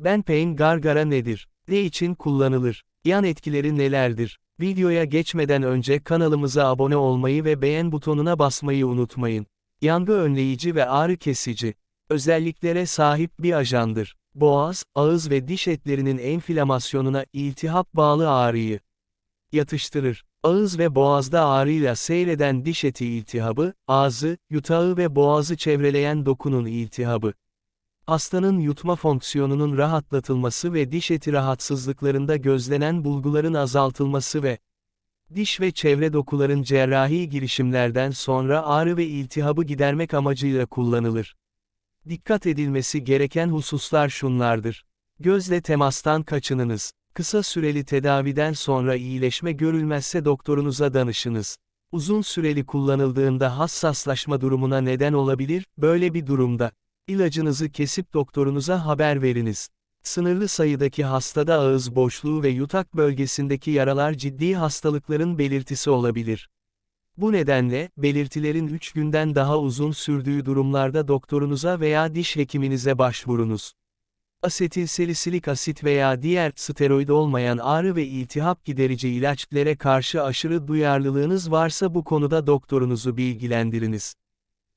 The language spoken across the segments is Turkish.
Benpain gargara nedir? Ne için kullanılır? Yan etkileri nelerdir? Videoya geçmeden önce kanalımıza abone olmayı ve beğen butonuna basmayı unutmayın. Yangı önleyici ve ağrı kesici. Özelliklere sahip bir ajandır. Boğaz, ağız ve diş etlerinin enflamasyonuna iltihap bağlı ağrıyı yatıştırır. Ağız ve boğazda ağrıyla seyreden diş eti iltihabı, ağzı, yutağı ve boğazı çevreleyen dokunun iltihabı. Hastanın yutma fonksiyonunun rahatlatılması ve diş eti rahatsızlıklarında gözlenen bulguların azaltılması ve diş ve çevre dokuların cerrahi girişimlerden sonra ağrı ve iltihabı gidermek amacıyla kullanılır. Dikkat edilmesi gereken hususlar şunlardır. Gözle temastan kaçınınız. Kısa süreli tedaviden sonra iyileşme görülmezse doktorunuza danışınız. Uzun süreli kullanıldığında hassaslaşma durumuna neden olabilir, böyle bir durumda. İlacınızı kesip doktorunuza haber veriniz. Sınırlı sayıdaki hastada ağız boşluğu ve yutak bölgesindeki yaralar ciddi hastalıkların belirtisi olabilir. Bu nedenle, belirtilerin 3 günden daha uzun sürdüğü durumlarda doktorunuza veya diş hekiminize başvurunuz. Asetilsalisilik asit veya diğer steroid olmayan ağrı ve iltihap giderici ilaçlara karşı aşırı duyarlılığınız varsa bu konuda doktorunuzu bilgilendiriniz.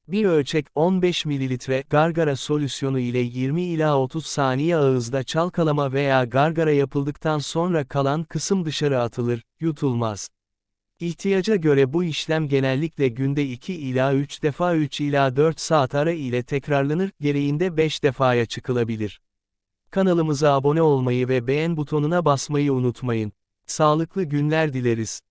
Bir ölçek 15 ml gargara solüsyonu ile 20 ila 30 saniye ağızda çalkalama veya gargara yapıldıktan sonra kalan kısım dışarı atılır, yutulmaz. İhtiyaca göre bu işlem genellikle günde 2 ila 3 defa 3 ila 4 saat ara ile tekrarlanır, gereğinde 5 defaya çıkılabilir. Kanalımıza abone olmayı ve beğen butonuna basmayı unutmayın. Sağlıklı günler dileriz.